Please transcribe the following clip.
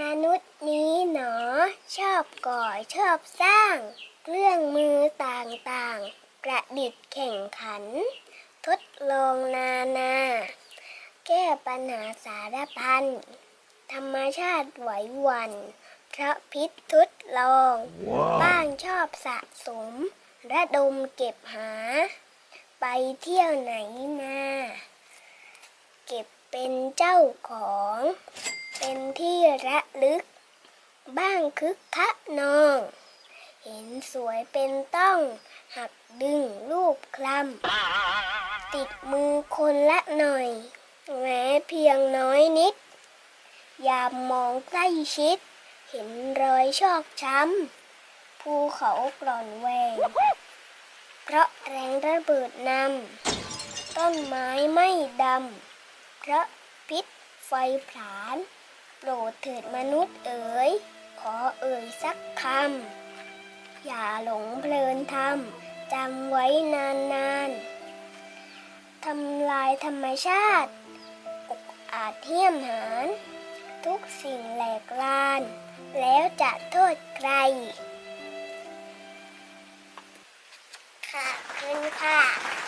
มนุษย์นี้หนอ ชอบก่อชอบสร้าง เครื่องมือต่างๆ ประดิษฐ์แข่งขัน ทดลองนานา แก้ปัญหาสารพันธรรมชาติไหววันพระพิษทดลอง wow. บ้างชอบสะสม ระดมเก็บหา ไปเที่ยวไหนมา เก็บเป็นเจ้าของ เป็นที่ระลึก บ้างคึกคะนอง เห็นสวยเป็นต้องหักดึงรูปคลำติดมือคนละหน่อย แม้เพียงน้อยนิด ยามมองใกล้ชิด เห็นรอยชอกช้ำภูเขากร่อนแวง เพราะแรงระเบิดนำต้นไม้ไม่ดำเพราะพิษไฟผลาญ โปรดเถิดมนุษย์เอ๋ย ขอเอ่ยสักคำ อย่าหลงเพลินทำจำไว้นานๆทำลายธรรมชาติอกอาจเหี้ยมหานทุกสิ่งแหลกลาน แล้วจะโทษใครค่ะขอบคุณค่ะ